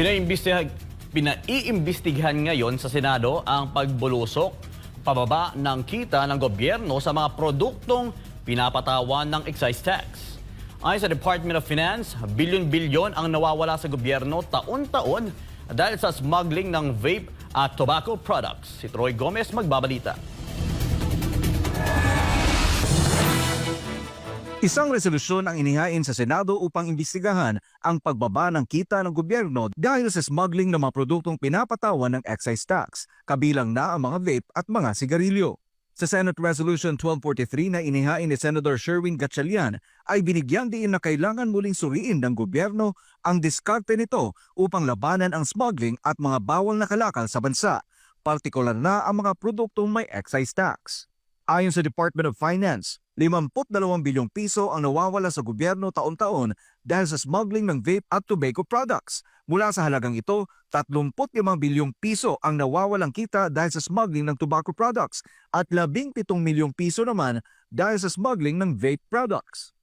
Pinaimbestihan, pinaiimbestigahan ngayon sa Senado ang pagbulusok, pababa ng kita ng gobyerno sa mga produktong pinapatawan ng excise tax. Ayon sa Department of Finance, bilyon-bilyon ang nawawala sa gobyerno taon-taon dahil sa smuggling ng vape at tobacco products. Si Troy Gomez magbabalita. Isang resolusyon ang inihain sa Senado upang imbestigahan ang pagbaba ng kita ng gobyerno dahil sa smuggling ng mga produktong pinapatawan ng excise tax, kabilang na ang mga vape at mga sigarilyo. Sa Senate Resolution 1243 na inihain ni Senator Sherwin Gatchalian ay binigyan din na kailangan muling suriin ng gobyerno ang diskarte nito upang labanan ang smuggling at mga bawal na kalakal sa bansa, partikular na ang mga produktong may excise tax. Ayon sa Department of Finance, 52 bilyong piso ang nawawala sa gobyerno taon-taon dahil sa smuggling ng vape at tobacco products. Mula sa halagang ito, 35 bilyong piso ang nawawalang kita dahil sa smuggling ng tobacco products at 17 milyong piso naman dahil sa smuggling ng vape products.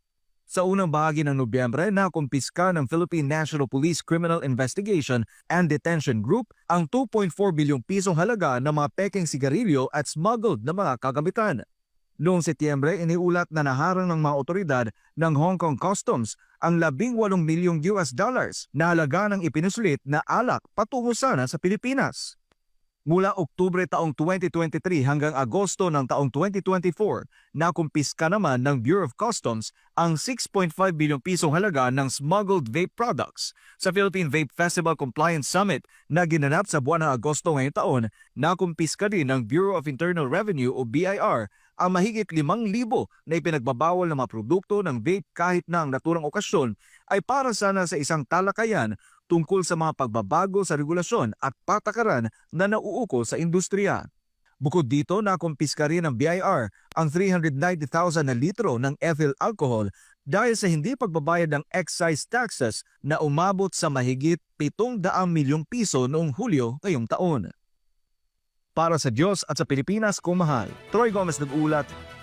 Sa unang bahagi ng Nobyembre, nakumpiska ng Philippine National Police Criminal Investigation and Detention Group ang 2.4 bilyong pisong halaga ng mga peking sigarilyo at smuggled na mga kagamitan. Noong Setyembre, iniulat na naharang ng mga otoridad ng Hong Kong Customs ang 18 milyong US dollars na halaga ng ipinuslit na alak patungo sana sa Pilipinas. Mula Oktubre taong 2023 hanggang Agosto ng taong 2024, nakumpiska naman ng Bureau of Customs ang 6.5 bilyong pisong halaga ng smuggled vape products. Sa Philippine Vape Festival Compliance Summit na ginanap sa buwan ng Agosto ngayong taon, nakumpiska din ng Bureau of Internal Revenue o BIR ang mahigit 5,000 na ipinagbabawal ng mga produkto ng vape kahit na ang naturang okasyon ay para sana sa isang talakayan tungkol sa mga pagbabago sa regulasyon at patakaran na nauukol sa industriya. Bukod dito, nakumpiska rin ng BIR ang 390,000 na litro ng ethyl alcohol dahil sa hindi pagbabayad ng excise taxes na umabot sa mahigit 700 milyong piso noong Hulyo ngayong taon. Para sa Diyos at sa Pilipinas kung mahal, Troy Gomez nag-ulat